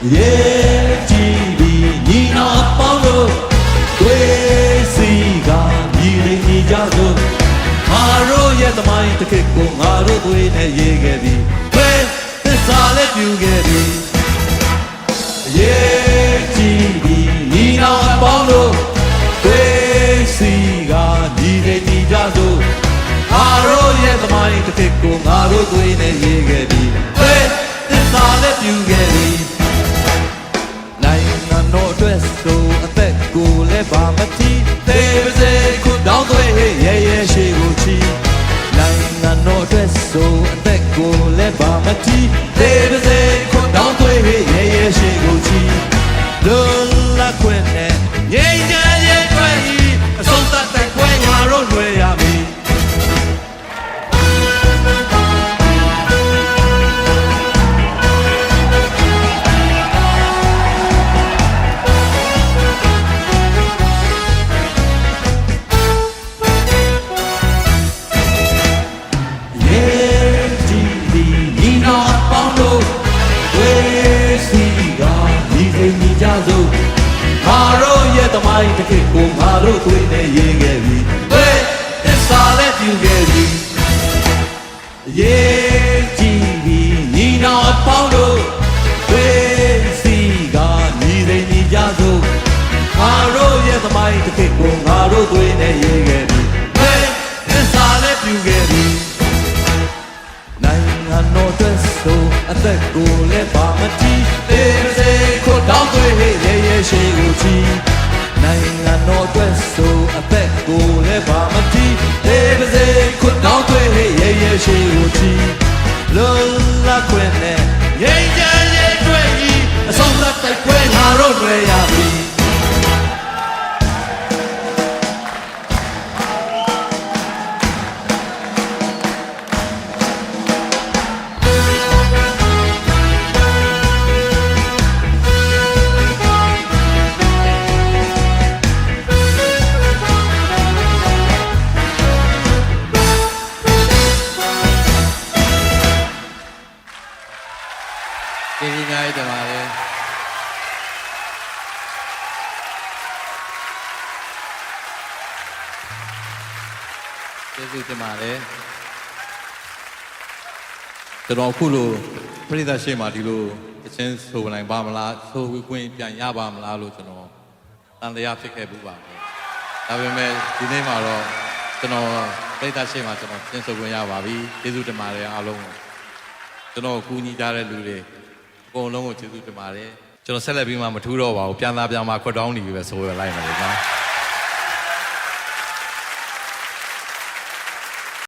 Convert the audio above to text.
Yeah, TV, you know, Apollo, Gracie, God, you need me, Jago. ငါတို့ရဲ့သမိုင်းတစ်ခေတ်ကိုငါတို့သွေးနဲ့ရေးခဲ့ပြီဘယ်သစ္စာလည်းပြုခဲ့ပြီအရေးကြီးပြီညီနောင်အပေါင်းတို့သွေးစီကညီနေညီကြစို့ငါတို့ရဲ့သမိုင်းတစ်ခေတ်ကိုငါတို့သွေးနဲ့ရေးခဲ့ပြီဘယ်သစ္စာလည်းပြုခဲ့ အတွက်ဆိုအသက်ကိုလည်းပါမတီးသေးပါစေခုတောင်းသွေးရဲရဲရှိကို ရဲ့သမိုင်းတစ်ခေတ်ကိုငါတို့သွေးနဲ့ရေးခဲ့ပြီဝေးသစ္စာလည်းပြုခဲ့ပြီရေဒီဒီညီနောင်ပေါင်းတို့ဝေးစီကညီစိန်ညီကြစို့ငါတို့ရဲ့သမိုင်းတစ်ခေတ်ကိုငါတို့သွေးနဲ့ရေးခဲ့ပြီဝေးသစ္စာလည်းပြုခဲ့ပြီနိုင်ငံတော်အတွက်ဆိုအသက်ကိုလည်းပါမတီး ရဲရဲရှိကိုချီလွန်လပ်ခွင့်နဲ့ငြိမ်းချမ်း ကျေးဇူးအများကြီးတင်ပါတယ်ကျေးဇူးတင်ပါတယ်ကျွန်တော်အခုလိုပြည်သက်ရှေ့မှာဒီလိုအချင်းဆိုနိုင်ပါမလားဆိုခွင့်ပြန်ရပါမလားလို့ကျွန်တော်တန်တရားဖြစ်ခဲ့ဘူးပါပဲဒါပေမဲ့ဒီနေ့မှာတော့ကျွန်တော်ပြည်သက်ရှေ့မှာကျွန်တော်ချင်းဆိုခွင့်ရပါပြီကျေးဇူးတင်ပါတယ်အားလုံးကိုကျွန်တော်ကိုကူညီကြတဲ့လူတွေအ ကုန်လုံးကိုကျေးဇူးတင်ပါတယ်ကျွန်တော်ဆက်လက်ပြီးမှမထူးတော့ပါဘူးပြန်လာပြန်มาခွတ်တောင်းနေပြီပဲဆိုရလိုက်မယ်လေနော်